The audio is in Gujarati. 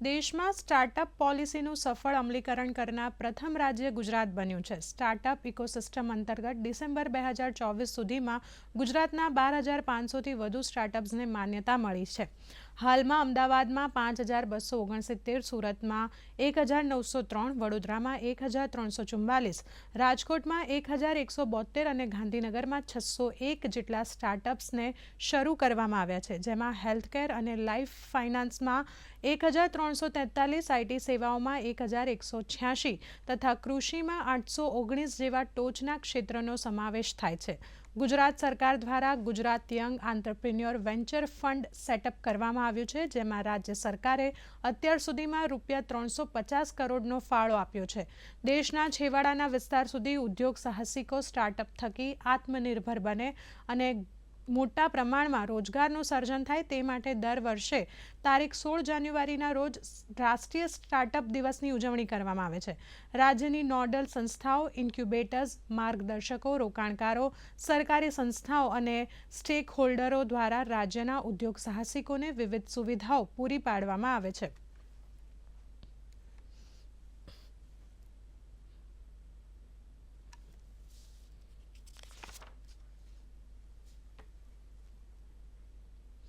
દેશમાં સ્ટાર્ટઅપ પોલિસીનું સફળ અમલીકરણ કરનાર પ્રથમ રાજ્ય ગુજરાત બન્યું છે. સ્ટાર્ટઅપ ઇકોસિસ્ટમ અંતર્ગત ડિસેમ્બર બે હજાર ચોવીસ સુધીમાં ગુજરાતના બાર હજાર પાંચસોથી વધુ સ્ટાર્ટઅપ્સને માન્યતા મળી છે. હાલમાં અમદાવાદમાં પાંચ હજાર બસો ઓગણસિત્તેર, સુરતમાં એક હજાર નવસો ત્રણ, વડોદરામાં એક હજાર ત્રણસો ચુમ્માલીસ રાજકોટમાં એક હજાર એકસો બોતેર અને ગાંધીનગરમાં છસો એક જેટલા સ્ટાર્ટઅપ્સને શરૂ કરવામાં આવ્યા છે, જેમાં હેલ્થકેર અને લાઈફ ફાઇનાન્સમાં એક હજાર ત્રણસો તેતાલીસ, આઈટી સેવાઓમાં એક હજાર એકસો છ્યાસી તથા કૃષિમાં આઠસો ઓગણીસ જેવા ટોચના ક્ષેત્રનો સમાવેશ થાય છે. ગુજરાત સરકાર દ્વારા Gujarat young entrepreneur venture fund setup કરવામાં આવ્યું છે, જેમાં રાજ્ય સરકારે અત્યાર સુધીમાં રૂપિયા ત્રણસો પચાસ કરોડનો ફાળો આપ્યો છે. દેશના છેવાડાના વિસ્તાર સુધી ઉદ્યોગ સાહસિકો સ્ટાર્ટઅપ થકી આત્મનિર્ભર બને અને મોટા પ્રમાણમાં રોજગારનું સર્જન થાય તે માટે દર વર્ષે તારીખ સોળ જાન્યુઆરીના રોજ રાષ્ટ્રીય સ્ટાર્ટઅપ દિવસની ઉજવણી કરવામાં આવે છે. રાજ્યની નોડલ સંસ્થાઓ, ઇન્ક્યુબેટર્સ, માર્ગદર્શકો, રોકાણકારો, સરકારી સંસ્થાઓ અને સ્ટેક હોલ્ડરો દ્વારા રાજ્યના ઉદ્યોગ સાહસિકોને વિવિધ સુવિધાઓ પૂરી પાડવામાં આવે છે.